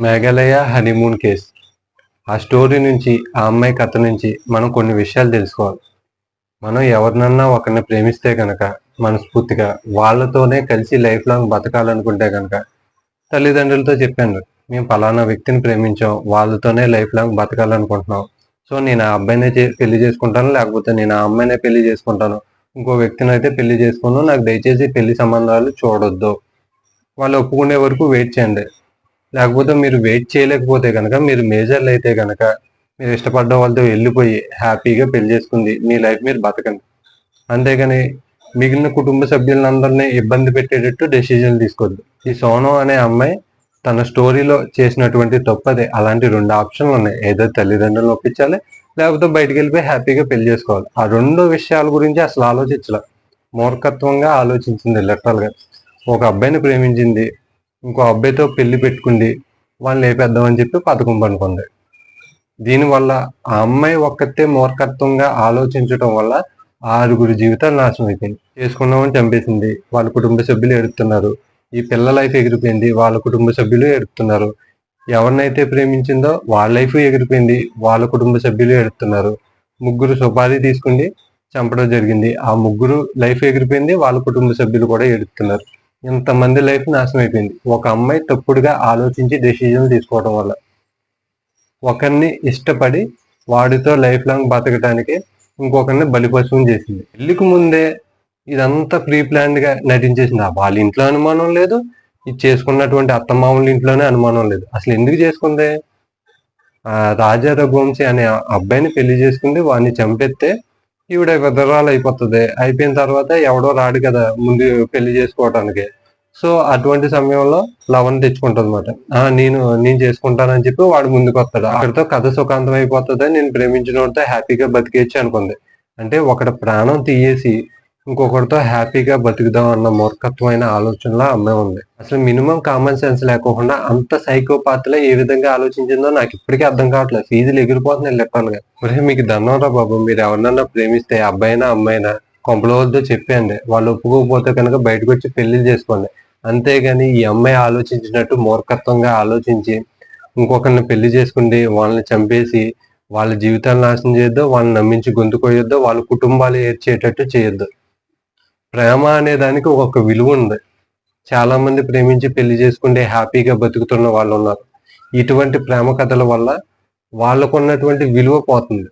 Meghalaya honeymoon case. ఆ story నుంచి ఆ అమ్మాయి కథ నుంచి మనం కొన్ని విషయాలు తెలుసుకోవాలి. మనం ఎవరినన్నా ఒకరిని ప్రేమిస్తే కనుక మనస్ఫూర్తిగా వాళ్ళతోనే కలిసి లైఫ్ లాంగ్ బతకాలనుకుంటే కనుక తల్లిదండ్రులతో చెప్పాను మేము పలానా వ్యక్తిని ప్రేమించాం వాళ్ళతోనే లైఫ్ లాంగ్ బతకాలనుకుంటున్నాం. సో నేను ఆ అబ్బాయినే చే- పెళ్ళి చేసుకుంటాను లేకపోతే నేను ఆ అమ్మాయినే పెళ్ళి చేసుకుంటాను. ఇంకో వ్యక్తిని అయితే పెళ్ళి చేసుకున్నాను నాకు దయచేసి పెళ్ళి సంబంధాలు చూడొద్దు. వాళ్ళు ఒప్పుకునే వరకు వెయిట్ చేయండి. లేకపోతే మీరు వెయిట్ చేయలేకపోతే కనుక మీరు మేజర్లు అయితే కనుక మీరు ఇష్టపడ్డ వాళ్ళతో వెళ్ళిపోయి హ్యాపీగా పెళ్ళి చేసుకుంది మీ లైఫ్ మీరు బతకండి. అంతేగాని మిగిలిన కుటుంబ సభ్యులందరినీ ఇబ్బంది పెట్టేటట్టు డెసిజన్ తీసుకోవద్దు. ఈ సోనం అనే అమ్మాయి తన స్టోరీలో చేసినటువంటి తప్పదే అలాంటి రెండు ఆప్షన్లు ఉన్నాయి. ఏదో తల్లిదండ్రులను ఒప్పించాలి లేకపోతే బయటికి వెళ్ళిపోయి హ్యాపీగా పెళ్ళి చేసుకోవాలి. ఆ రెండు విషయాల గురించి అసలు ఆలోచించలే. మూర్ఖత్వంగా ఆలోచించింది లిటరల్గా. ఒక అబ్బాయిని ప్రేమించింది ఇంకో అబ్బాయితో పెళ్ళి పెట్టుకుంది. వాళ్ళని లేపేద్దామని చెప్పి పథకం పనుకుంది. దీనివల్ల ఆ అమ్మాయి ఒక్కతే మూర్ఖత్వంగా ఆలోచించడం వల్ల ఆరుగురు జీవితాలు నాశనం అయిపోయింది చేసుకున్నామని చంపేసింది. వాళ్ళ కుటుంబ సభ్యులు ఏడుతున్నారు ఈ పిల్ల లైఫ్ ఎగిరిపోయింది. వాళ్ళ కుటుంబ సభ్యులు ఏడుతున్నారు ఎవరినైతే ప్రేమించిందో వాళ్ళ లైఫ్ ఎగిరిపోయింది. వాళ్ళ కుటుంబ సభ్యులు ఎడుతున్నారు ముగ్గురు సుపారీ తీసుకుని చంపడం జరిగింది. ఆ ముగ్గురు లైఫ్ ఎగిరిపోయింది. వాళ్ళ కుటుంబ సభ్యులు కూడా ఏడుతున్నారు ఇంతమంది లైఫ్ నాశనం అయిపోయింది. ఒక అమ్మాయి తప్పుడుగా ఆలోచించి డెసిజన్ తీసుకోవడం వల్ల. ఒకరిని ఇష్టపడి వాడితో లైఫ్ లాంగ్ బతకడానికి ఇంకొకరిని బలిపశువుని చేసింది. పెళ్ళికి ముందే ఇదంతా ప్రీ ప్లాన్డ్గా నటించేసింది. ఆ వాళ్ళ ఇంట్లో అనుమానం లేదు. ఇది చేసుకున్నటువంటి అత్తమామల ఇంట్లోనే అనుమానం లేదు. అసలు ఎందుకు చేసుకుంది? రాజా రఘువంశీ అనే అబ్బాయిని పెళ్ళి చేసుకుంది. వాడిని చంపెత్తే ఈవిడ విధరాలు అయిపోతుంది. అయిపోయిన తర్వాత ఎవడో రాడు కదా ముందు పెళ్ళి చేసుకోవటానికి. సో అటువంటి సమయంలో లవన్ తెచ్చుకుంటుంది అనమాట నేను నేను చేసుకుంటానని చెప్పి వాడు ముందుకు వస్తాడు అక్కడితో కథ సుఖాంతం అయిపోతుంది. నేను ప్రేమించిన వాడితో హ్యాపీగా బతికేయచ్చు అనుకుంది. అంటే ఒకటి ప్రాణం తీయేసి ఇంకొకరితో హ్యాపీగా బతుకుదాం అన్న మూర్ఖత్వమైన ఆలోచనలో ఆ అమ్మాయి ఉంది. అసలు మినిమం కామన్ సెన్స్ లేకోకుండా అంత సైకోపాత్లో ఏ విధంగా ఆలోచించిందో నాకు ఇప్పటికీ అర్థం కావట్లేదు. ఫీజులు ఎగిరిపోతున్నాయి లెక్కలుగా మరి మీకు దండంరా బాబు. మీరు ఎవరినన్నా ప్రేమిస్తే అబ్బాయినా అమ్మాయినా కొంపలో వద్దో చెప్పండి వాళ్ళు ఒప్పుకోకపోతే కనుక బయటకు వచ్చి పెళ్ళి చేసుకోండి. అంతేగాని ఈ అమ్మాయి ఆలోచించినట్టు మూర్ఖత్వంగా ఆలోచించి ఇంకొకరిని పెళ్ళి చేసుకుండి వాళ్ళని చంపేసి వాళ్ళ జీవితాలు నాశనం చేయొద్దు వాళ్ళని నమ్మించి గొంతుకోయొద్దు వాళ్ళ కుటుంబాలు ఏడ్చేటట్టు చేయొద్దు. ప్రేమ అనే దానికి ఒక విలువ ఉంది. చాలా మంది ప్రేమించి పెళ్ళి చేసుకుంటే హ్యాపీగా బతుకుతున్న వాళ్ళు ఉన్నారు ఇటువంటి ప్రేమ కథల వల్ల వాళ్ళకున్నటువంటి విలువ పోతుంది.